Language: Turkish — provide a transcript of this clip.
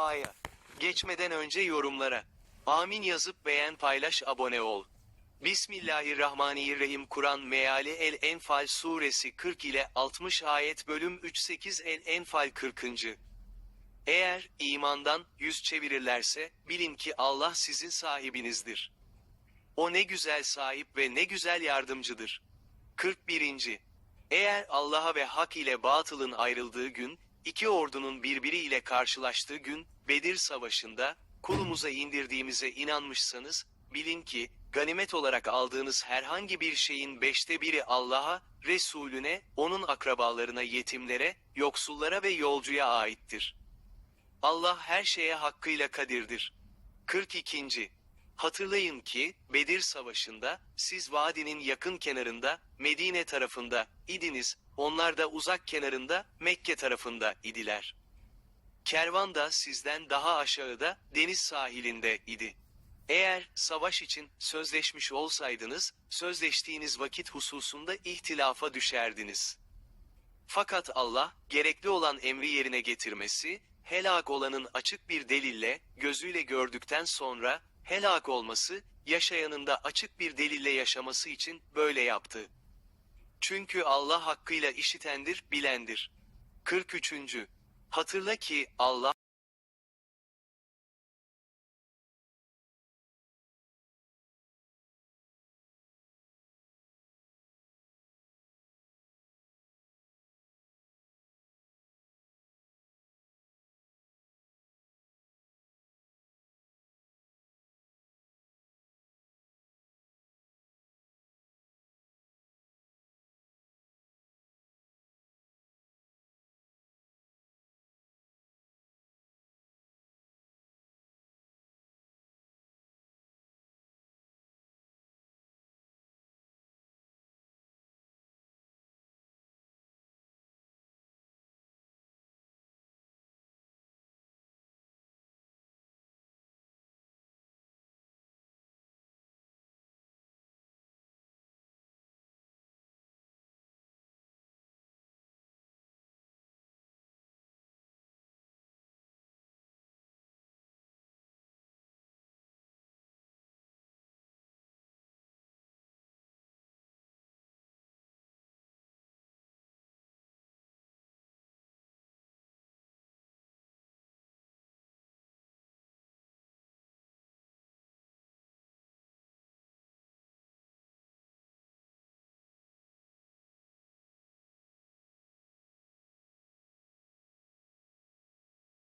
duaya. Geçmeden önce yorumlara. Amin yazıp beğen paylaş abone ol. Bismillahirrahmanirrahim Kur'an meali El Enfal suresi 40 ile 60 ayet bölüm 38 El Enfal 40. Eğer imandan yüz çevirirlerse bilin ki Allah sizin sahibinizdir. O ne güzel sahip ve ne güzel yardımcıdır. 41. Eğer Allah'a ve hak ile batılın ayrıldığı gün, iki ordunun birbiriyle karşılaştığı gün, Bedir Savaşı'nda, kulumuza indirdiğimize inanmışsanız, bilin ki, ganimet olarak aldığınız herhangi bir şeyin beşte biri Allah'a, Resulüne, onun akrabalarına, yetimlere, yoksullara ve yolcuya aittir. Allah her şeye hakkıyla kadirdir. 42. Hatırlayın ki, Bedir Savaşı'nda, siz vadinin yakın kenarında, Medine tarafında, idiniz, onlar da uzak kenarında, Mekke tarafında idiler. Kervan da sizden daha aşağıda, deniz sahilinde idi. Eğer, savaş için, sözleşmiş olsaydınız, sözleştiğiniz vakit hususunda ihtilafa düşerdiniz. Fakat Allah, gerekli olan emri yerine getirmesi, helak olanın açık bir delille, gözüyle gördükten sonra, helak olması, yaşayanın da açık bir delille yaşaması için böyle yaptı. Çünkü Allah hakkıyla işitendir, bilendir. 43. Hatırla ki Allah